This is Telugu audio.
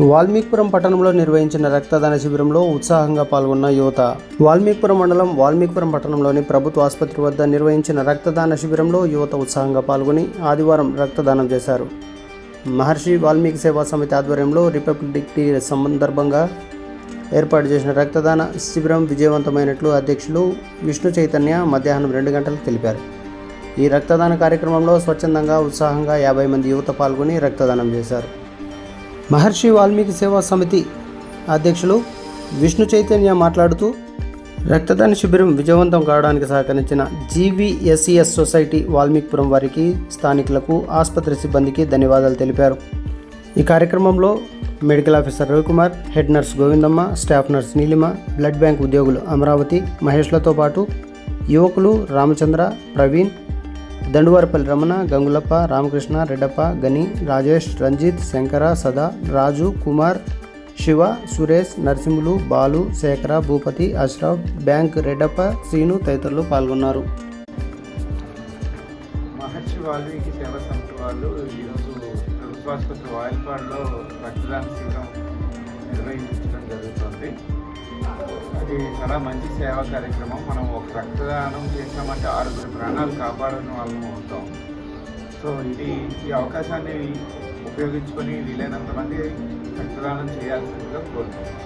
వాల్మీకిపురం పట్టణంలో నిర్వహించిన రక్తదాన శిబిరంలో ఉత్సాహంగా పాల్గొన్న యువత. వాల్మీకిపురం మండలం వాల్మీకిపురం పట్టణంలోని ప్రభుత్వ ఆసుపత్రి వద్ద నిర్వహించిన రక్తదాన శిబిరంలో యువత ఉత్సాహంగా పాల్గొని ఆదివారం రక్తదానం చేశారు. మహర్షి వాల్మీకి సేవా సమితి ఆధ్వర్యంలో రిపబ్లిక్ డే సందర్భంగా ఏర్పాటు చేసిన రక్తదాన శిబిరం విజయవంతమైనట్లు అధ్యక్షులు విష్ణు చైతన్య మధ్యాహ్నం రెండు గంటలకు తెలిపారు. ఈ రక్తదాన కార్యక్రమంలో స్వచ్ఛందంగా ఉత్సాహంగా యాభై మంది యువత పాల్గొని రక్తదానం చేశారు. మహర్షి వాల్మీకి సేవా సమితి అధ్యక్షులు విష్ణు చైతన్య మాట్లాడుతూ రక్తదాన శిబిరం విజయవంతం కావడానికి సహకరించిన జీవీఎస్ఈఎస్ సొసైటీ వాల్మీకిపురం వారికి స్థానికులకు ఆసుపత్రి సిబ్బందికి ధన్యవాదాలు తెలిపారు. ఈ కార్యక్రమంలో medical officer Ravikumar head nurse Govindamma staff nurse Neelima blood bank ఉద్యోగులు అమరావతి మహేష్లతో పాటు యువకులు రామచంద్ర ప్రవీణ్ దండువారపల్లి రమణ గంగులప్ప రామకృష్ణ రెడ్డప్ప గని రాజేష్ రంజిత్ శంకర సదా రాజు కుమార్ శివ సురేష్ నరసింహులు బాలు శేఖర భూపతి అష్రఫ్ బ్యాంక్ రెడ్డప్ప శ్రీను తదితరులు పాల్గొన్నారు. మహర్షి వాల్మీకి సేవా సంస్థ వాళ్ళు ఈరోజు ప్రభుత్వాసుపత్రి వాయిల్పాడులో రక్తదాన శిబిరం నిర్వహించడం జరుగుతుంది. చాలా మంచి సేవా కార్యక్రమం. మనం ఒక రక్తదానం చేసామంటే ఆరుగురు ప్రాణాలు కాపాడని వాళ్ళం అవుతాం. సో ఇది ఈ అవకాశాన్ని ఉపయోగించుకొని వీలైనంత మంది రక్తదానం చేయాల్సిందిగా కోరుతున్నాం.